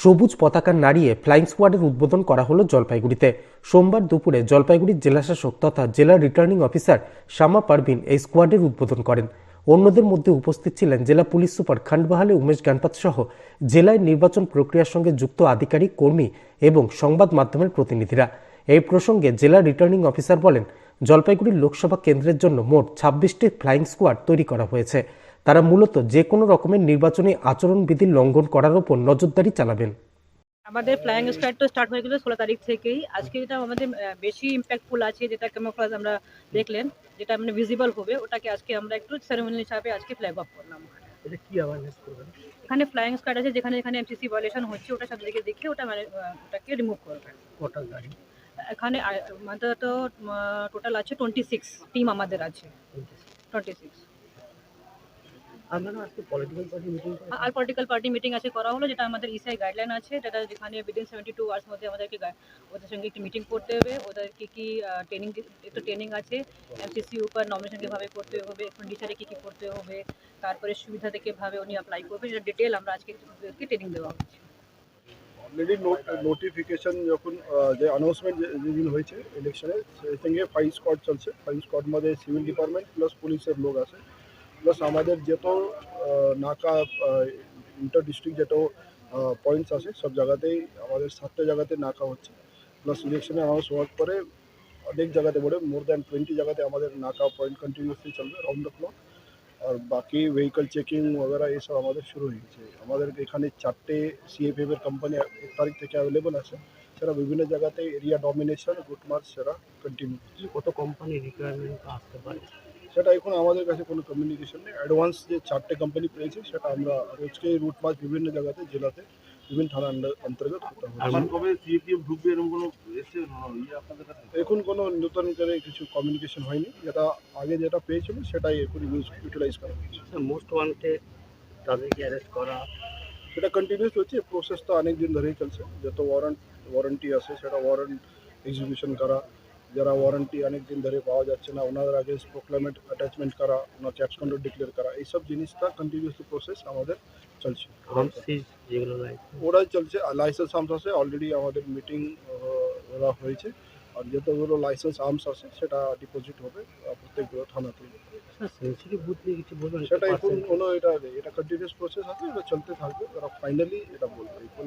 সবুজ পতাকা নাড়িয়ে ফ্লাইং স্কোয়াডের উদ্বোধন করা হলো জলপাইগুড়িতে। সোমবার দুপুরে জলপাইগুড়ির জেলাশাসক তথা জেলা রিটার্নিং অফিসার শামা পারভিন এই স্কোয়াডের উদ্বোধন করেন। অন্যদের মধ্যে উপস্থিত ছিলেন জেলা পুলিশ সুপার খান্ডবাহালে উমেশ গানপাত সহ জেলায় নির্বাচন প্রক্রিয়ার সঙ্গে যুক্ত আধিকারিক, কর্মী এবং সংবাদ মাধ্যমের প্রতিনিধিরা। এই প্রসঙ্গে জেলা রিটার্নিং অফিসার বলেন, জলপাইগুড়ির লোকসভা কেন্দ্রের জন্য মোট ছাব্বিশটি ফ্লাইং স্কোয়াড তৈরি করা হয়েছে। তারা মূলত যে কোনো রকমের নির্বাচনী আচরণবিধি লঙ্ঘন করার ওপর নজরদারি চালাবেন। আমাদের ফ্লাইং স্কোয়াড তো স্টার্ট হয়ে গেল ষোলো তারিখ থেকেই। আজকে যেটা আমাদের বেশি ইম্প্যাক্টফুল আছে যেটা ক্যামোফ্লাজ আমরা দেখলেন যেটা মানে ভিজিবল হবে ওটাকে আজকে আমরা একটু সেরেমনি হিসাবে আজকে ফ্ল্যাগ অফ করলাম। এটা কি অ্যাওয়ারনেস করবেন? এখানে ফ্লাইং স্কোয়াড আছে যেখানে যেখানে এমসিসি ভায়োলেশন হচ্ছে ওটা সব দিকে দেখে ওটা মানে ওটাকে রিমুভ করবে। কটা গাড়ি? এখানে আমাদের তো টোটাল আছে টোয়েন্টি সিক্স টিম আমাদের আছে। টোয়েন্টি সিক্স আপনারা আজকে পলিটিক্যাল পার্টি মিটিং আর পলিটিক্যাল পার্টি মিটিং আছে করা হলো যেটা আমাদের ইসিআই গাইডলাইন আছে। যেটা যেখানে উইদিন সেভেন্টি টু আওয়ার্স মধ্যে আমাদেরকে গা- ওদের সঙ্গে একটি মিটিং করতে হবে। ওদের কি কি ট্রেনিং একটু ট্রেনিং আছে। এমসিসি উপর নমিনেশন কীভাবে করতে হবে এক্সপেন্ডিচারে কী কী করতে হবে তারপরে সুবিধা থেকে ভাবে উনি অ্যাপ্লাই করবে সেটা ডিটেল আমরা আজকে ট্রেনিং দেওয়া হচ্ছে। অলরেডি নোটিফিকেশন যখন আহ, যে অনাউন্সমেন্ট যেদিন হয়েছে ইলেকশনে সেই সঙ্গে ফাইভ স্কোয়াড চলছে। ফাইভ স্কোয়াড মধ্যে সিভিল ডিপার্টমেন্ট প্লাস পুলিশের লোক আছে। প্লাস আমাদের যত নাকা ইন্টার ডিস্ট্রিক্ট যত পয়েন্টস আছে, সব জায়গাতেই আমাদের সাতটা জায়গাতে নাকা হচ্ছে। প্লাস ইলেকশনে আনাউন্স হওয়ার পরে অনেক জায়গাতে বলে মোর দ্যান টোয়েন্টি জায়গাতে আমাদের নাকা পয়েন্ট কন্টিনিউসলি চলবে রাউন্ড দ্য ক্লক আর বাকি ভেহিকল চেকিং ওগেরা এসব আমাদের শুরু হয়ে গেছে। আমাদের এখানে চারটে সিএফএফ এর কোম্পানি এক তারিখ থেকে অ্যাভেলেবল আছে। সেটা বিভিন্ন জায়গাতে এরিয়া ডমিনেশন গুড মার্চ সেটা কন্টিনিউ কত কোম্পানি রিকোয়ারমেন্ট আসতে পারে? সেটা এখন আমাদের কাছে কোনো কমিউনিকেশন নেই। অ্যাডভান্স যে চারটে কোম্পানি পেয়েছে সেটা আমরা রোজকে রুট মার্চ বিভিন্ন জায়গাতে জেলাতে বিভিন্ন থানা আন্ডার- অন্তর্গত করতে হবে। আবার কবে সিপিএফ ঢুকবে এরকম কোনো এসছে ইয়ে আপনাদের কাছে? এখন কোনো নতুন করে কিছু কমিউনিকেশন হয়নি। যেটা আগে যেটা পেয়েছিল সেটাই এখন ইউজ ইউটিলাইজ করা হয়েছে মোস্ট ওয়ান্টেড তাদেরকে অ্যারেস্ট করা। সেটা কন্টিনিউস হচ্ছে প্রসেসটা অনেক দিন ধরেই চলছে। যত ওয়ারেন্ট ওয়ারেন্টি আছে সেটা ওয়ারেন্ট এক্সিকিউশন করা। যারা ওয়ারেন্টি অনেক দিন ধরে পাওয়া যাচ্ছে না ওনাদের আগে প্রোক্লামেন্ট অ্যাটাচমেন্ট করা ওনার ক্যাপস কন্ট্রোল ডিক্লেয়ার করা এইসব জিনিসটা কন্টিনিউসলি প্রসেস আমাদের চলছে। ওরাই চলছে লাইসেন্স আর্মস আছে অলরেডি আমাদের মিটিং ওরা হয়েছে। আর যতগুলো লাইসেন্স আর্মস আছে সেটা ডিপোজিট হবে প্রত্যেকগুলো থানাতে সেটা এখন কোনো এটা এটা কন্টিনিউস প্রসেস আছে এটা চলতে থাকবে ওরা ফাইনালি এটা বলবে। এখন